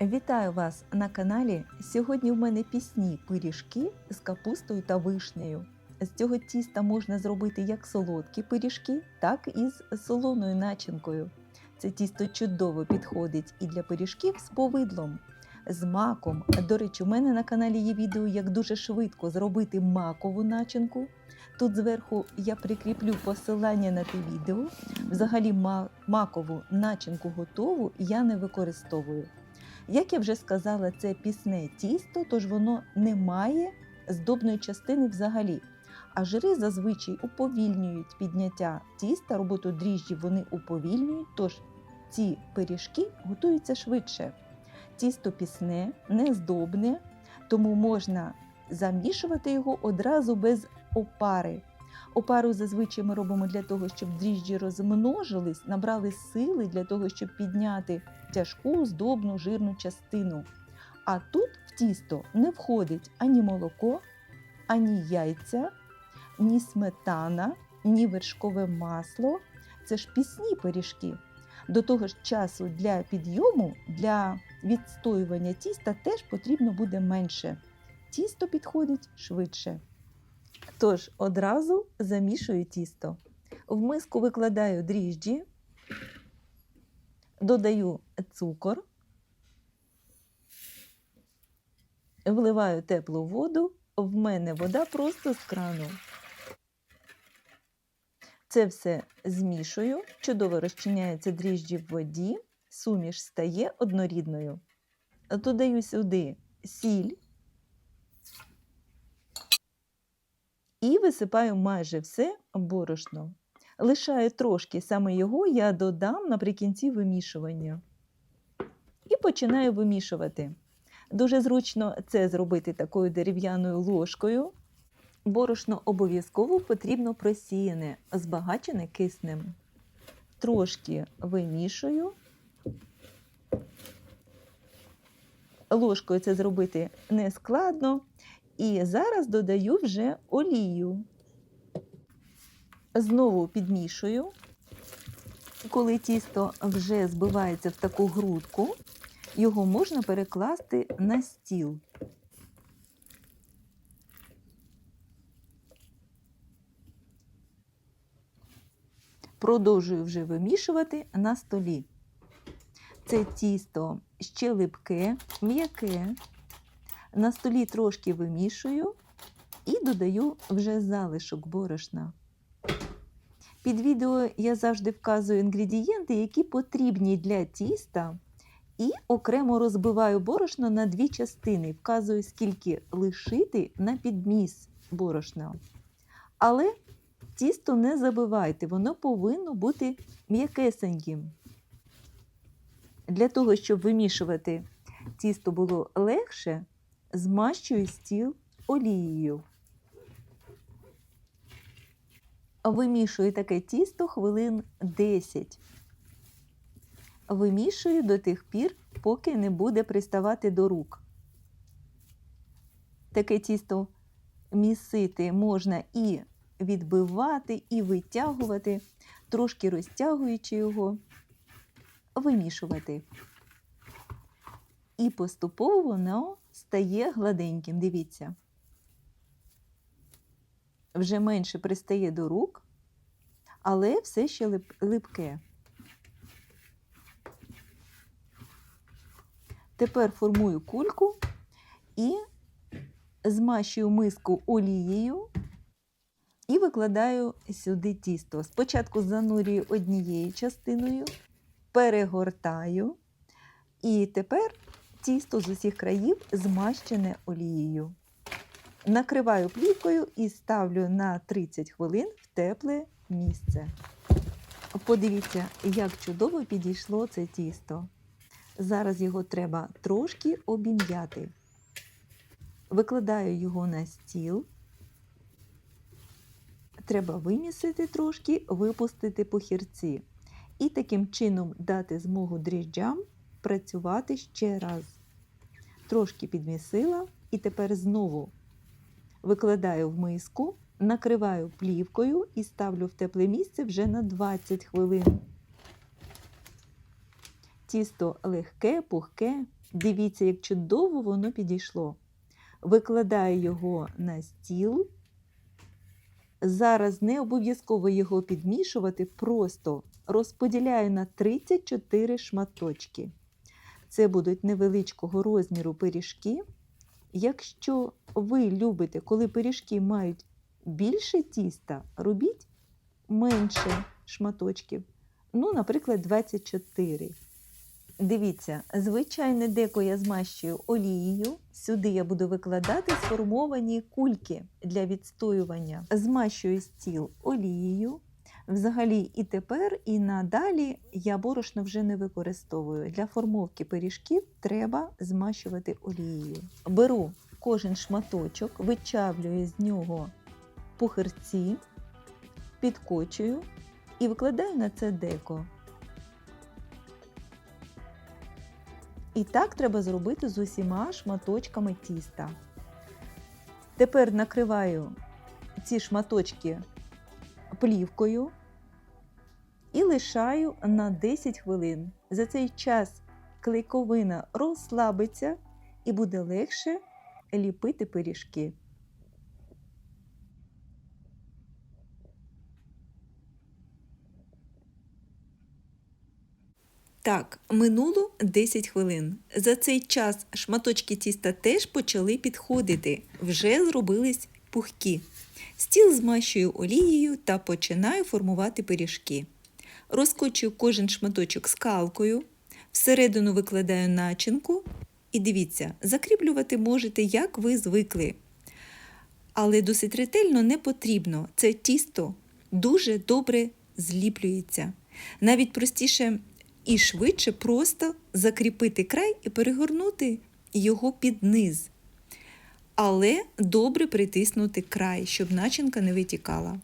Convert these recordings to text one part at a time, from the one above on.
Вітаю вас на каналі. Сьогодні в мене пісні пиріжки з капустою та вишнею. З цього тіста можна зробити як солодкі пиріжки, так і з солоною начинкою. Це тісто чудово підходить і для пиріжків з повидлом, з маком. До речі, у мене на каналі є відео, як дуже швидко зробити макову начинку. Тут зверху я прикріплю посилання на те відео. Взагалі, макову начинку готову я не використовую. Як я вже сказала, це пісне тісто, тож воно не має здобної частини взагалі. А жири зазвичай уповільнюють підняття тіста, роботу дріжджів вони уповільнюють, тож ці пиріжки готуються швидше. Тісто пісне, нездобне, тому можна замішувати його одразу без опари. Опару зазвичай ми робимо для того, щоб дріжджі розмножились, набрали сили для того, щоб підняти тяжку, здобну, жирну частину. А тут в тісто не входить ані молоко, ані яйця, ні сметана, ні вершкове масло. Це ж пісні пиріжки. До того ж, часу для підйому, для відстоювання тіста теж потрібно буде менше. Тісто підходить швидше. Тож одразу замішую тісто. В миску викладаю дріжджі, додаю цукор, вливаю теплу воду. В мене вода просто з крану. Це все змішую, чудово розчиняються дріжджі в воді, суміш стає однорідною. Додаю сюди сіль і висипаю майже все борошно. Лишаю трошки саме його, я додам наприкінці вимішування. І починаю вимішувати. Дуже зручно це зробити такою дерев'яною ложкою. Борошно обов'язково потрібно просіяне, збагачене киснем. Трошки вимішую. Ложкою це зробити не складно. І зараз додаю вже олію. Знову підмішую. Коли тісто вже збивається в таку грудку, його можна перекласти на стіл. Продовжую вже вимішувати на столі. Це тісто ще липке, м'яке. На столі трошки вимішую і додаю вже залишок борошна. Під відео я завжди вказую інгредієнти, які потрібні для тіста, і окремо розбиваю борошно на дві частини, вказую, скільки лишити на підміс борошна. Але тісто не забивайте, воно повинно бути м'якесеньким. Для того, щоб вимішувати тісто було легше, змащую стіл олією. Вимішую таке тісто хвилин 10. Вимішую до тих пір, поки не буде приставати до рук. Таке тісто місити можна і відбивати, і витягувати, трошки розтягуючи його, вимішувати. І поступово воно стає гладеньким. Дивіться. Вже менше пристає до рук, але все ще лип- липке. Тепер формую кульку і змащую миску олією і викладаю сюди тісто. Спочатку занурюю однією частиною, перегортаю, і тепер тісто з усіх країв змащене олією. Накриваю плівкою і ставлю на 30 хвилин в тепле місце. Подивіться, як чудово підійшло це тісто. Зараз його треба трошки обім'яти. Викладаю його на стіл. Треба вимісити трошки, випустити похірці. І таким чином дати змогу дріжджам працювати ще раз. Трошки підмісила і тепер знову викладаю в миску, накриваю плівкою і ставлю в тепле місце вже на 20 хвилин. Тісто легке, пухке. Дивіться, як чудово воно підійшло. Викладаю його на стіл. Зараз не обов'язково його підмішувати, просто розподіляю на 34 шматочки. Це будуть невеличкого розміру пиріжки. Якщо ви любите, коли пиріжки мають більше тіста, робіть менше шматочків. Ну, наприклад, 24. Дивіться, звичайне деко я змащую олією. Сюди я буду викладати сформовані кульки для відстоювання. Змащую стіл олією. Взагалі, і тепер, і надалі я борошно вже не використовую. Для формовки пиріжків треба змащувати олією. Беру кожен шматочок, вичавлюю з нього пухирці, підкочую і викладаю на це деко. І так треба зробити з усіма шматочками тіста. Тепер накриваю ці шматочки плівкою і лишаю на 10 хвилин. За цей час клейковина розслабиться і буде легше ліпити пиріжки. Так, минуло 10 хвилин. За цей час шматочки тіста теж почали підходити, вже зробились пухкі. Стіл змащую олією та починаю формувати пиріжки. Розкочую кожен шматочок скалкою, всередину викладаю начинку і дивіться, закріплювати можете, як ви звикли. Але досить ретельно не потрібно. Це тісто дуже добре зліплюється. Навіть простіше і швидше просто закріпити край і перегорнути його під низ. Але добре притиснути край, щоб начинка не витікала.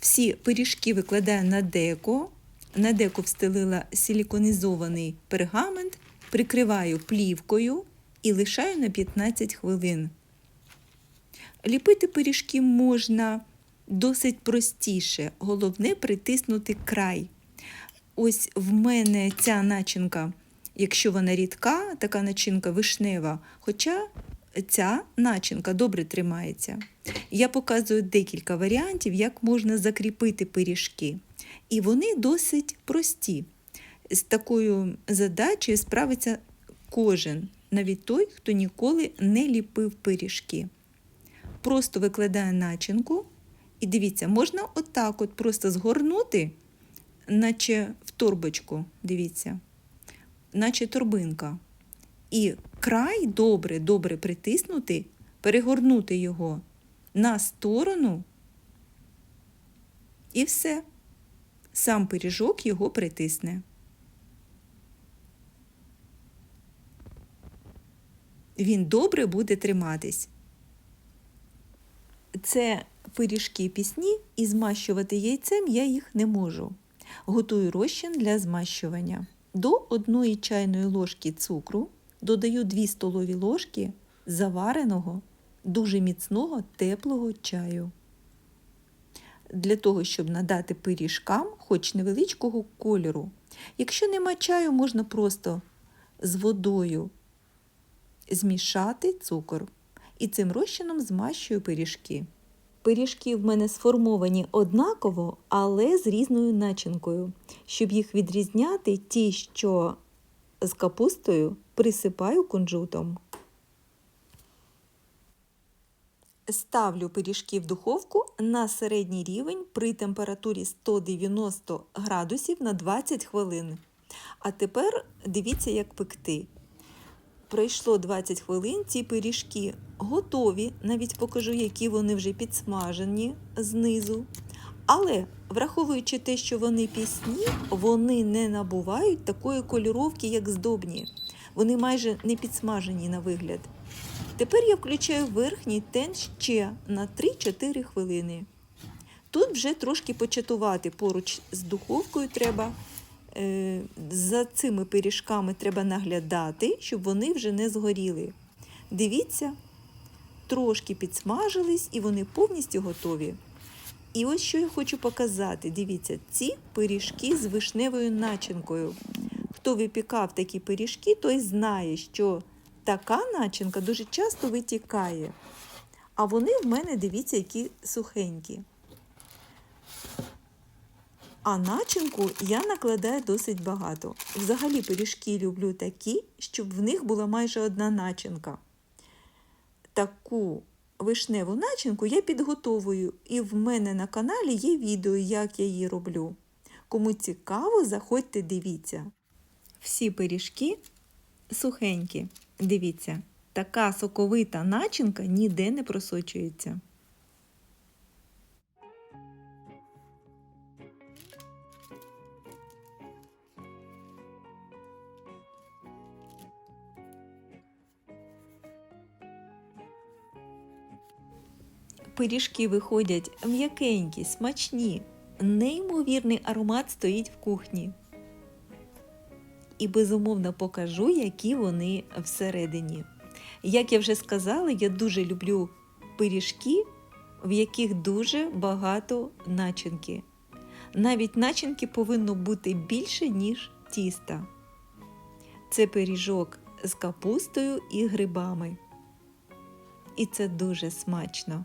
Всі пиріжки викладаю на деко. На деко встелила силіконізований пергамент, прикриваю плівкою і лишаю на 15 хвилин. Ліпити пиріжки можна досить простіше, головне притиснути край. Ось в мене ця начинка, якщо вона рідка, така начинка вишнева, хоча ця начинка добре тримається. Я показую декілька варіантів, як можна закріпити пиріжки. І вони досить прості. З такою задачею справиться кожен, навіть той, хто ніколи не ліпив пиріжки. Просто викладаю начинку, і дивіться, можна отак от просто згорнути наче в торбочку, дивіться, наче торбинка. І край добре-добре притиснути, перегорнути його на сторону, і все. Сам пиріжок його притисне. Він добре буде триматись. Це пиріжки пісні, і змащувати яйцем я їх не можу. Готую розчин для змащування. До 1 чайної ложки цукру додаю 2 столові ложки завареного, дуже міцного теплого чаю. Для того, щоб надати пиріжкам хоч невеличкого кольору. Якщо нема чаю, можна просто з водою змішати цукор і цим розчином змащую пиріжки. Пиріжки в мене сформовані однаково, але з різною начинкою. Щоб їх відрізняти, ті, що з капустою, присипаю кунжутом. Ставлю пиріжки в духовку на середній рівень при температурі 190 градусів на 20 хвилин. А тепер дивіться, як пекти. Пройшло 20 хвилин, ці пиріжки готові, навіть покажу, які вони вже підсмажені знизу. Але, враховуючи те, що вони пісні, вони не набувають такої кольоровки, як здобні. Вони майже не підсмажені на вигляд. Тепер я включаю верхній тен ще на 3-4 хвилини. Тут вже трошки початувати поруч з духовкою треба. Е, за цими пиріжками треба наглядати, щоб вони вже не згоріли. Дивіться, трошки підсмажились і вони повністю готові. І ось що я хочу показати. Дивіться, ці пиріжки з вишневою начинкою. Хто випікав такі пиріжки, той знає, що така начинка дуже часто витікає. А вони в мене, дивіться, які сухенькі. А начинку я накладаю досить багато. Взагалі пиріжки люблю такі, щоб в них була майже одна начинка. Таку вишневу начинку я підготовую, і в мене на каналі є відео, як я її роблю. Кому цікаво, заходьте, дивіться. Всі пиріжки сухенькі. Дивіться, така соковита начинка ніде не просочується. Пиріжки виходять м'якенькі, смачні, неймовірний аромат стоїть в кухні. І безумовно покажу, які вони всередині. Як я вже сказала, я дуже люблю пиріжки, в яких дуже багато начинки. Навіть начинки повинно бути більше, ніж тіста. Це пиріжок з капустою і грибами. І це дуже смачно.